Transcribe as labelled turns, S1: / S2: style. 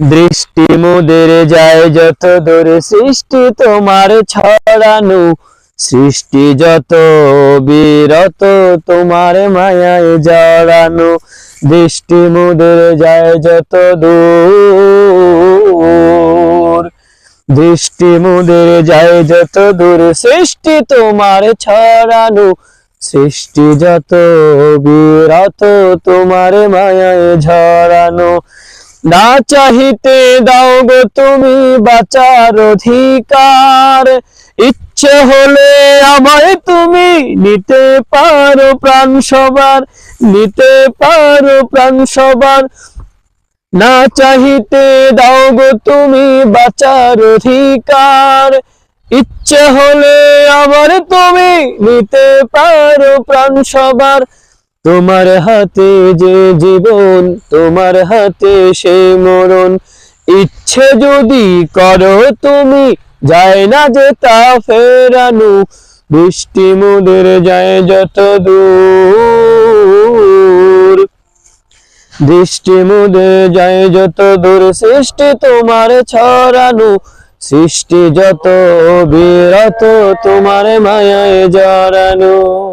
S1: দৃষ্টি মুদের যায় যত দূরে সৃষ্টি তোমার ছড়ানো। সৃষ্টি যত বিরত তোমার মায়ায় জড়ানো। দৃষ্টি মুদের যায় যত দূর। দৃষ্টি মুদের যায় যত দূর সৃষ্টি তোমার ছড়ানো। সৃষ্টি যত বিরত তোমার মায়ায় ঝরানো। না চাহিতে দাও গো তুমি বাঁচার অধিকার। ইচ্ছে হলে আমায় তুমি নিতে পারো প্রাণ সবার, নিতে পারো প্রাণ সবার। না চাহিতে দাও গো তুমি বাঁচার অধিকার। ইচ্ছে হলে আবার তুমি নিতে পারো প্রাণ সবার। তোমার হাতে যে জীবন, তোমার হাতে সে মরণ। ইচ্ছে যদি করো তুমি, যায় না যে তা ফেরানো। বৃষ্টি মুদের যায় যত দূর। দৃষ্টি মুদে যায় যত দূর, সৃষ্টি তোমার ছড়ানো। সৃষ্টি যত বিরত, তোমার মায়ায় জড়ানো।